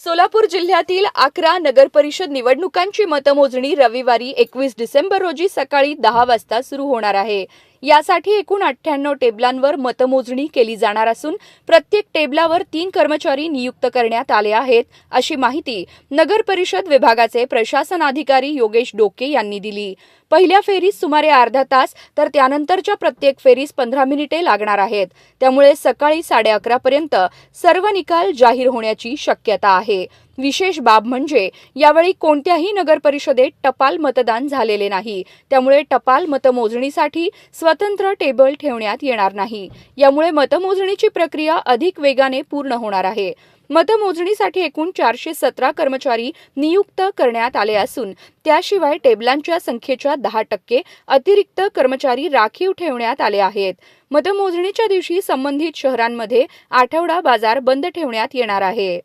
सोलापूर जिल्ह्यातील अकरा नगरपरिषद निवडणुकांची मतमोजणी रविवारी एकवीस डिसेंबर रोजी सकाळी दहा वाजता सुरू होणार आहे. यासाठी एकूण अठ्ठ्याण्णव टेबलांवर मतमोजणी केली जाणार असून प्रत्येक टेबलावर तीन कर्मचारी नियुक्त करण्यात आले आहेत अशी माहिती नगर परिषद विभागाचे प्रशासनाधिकारी योगेश डोके यांनी दिली. पहिल्या फेरीस सुमारे अर्धा तास तर त्यानंतरच्या प्रत्येक फेरीस पंधरा मिनिटे लागणार आहेत. त्यामुळे सकाळी साडे अकरापर्यंत सर्व निकाल जाहीर होण्याची शक्यता आहे. विशेष बाब म्हणजे यावेळी कोणत्याही नगरपरिषदेत टपाल मतदान झालेले नाही. त्यामुळे टपाल मतमोजणीसाठी स्वतंत्र टेबल ठेवण्यात येणार नाही. यामुळे मतमोजणीची प्रक्रिया अधिक वेगाने पूर्ण होणार आहे. मतमोजणीसाठी एकूण चारशे सतरा कर्मचारी नियुक्त करण्यात आले असून त्याशिवाय टेबलांच्या संख्येच्या दहा टक्के अतिरिक्त कर्मचारी राखीव ठेवण्यात आले आहेत. मतमोजणीच्या दिवशी संबंधित शहरांमध्ये आठवडा बाजार बंद ठेवण्यात येणार आहे.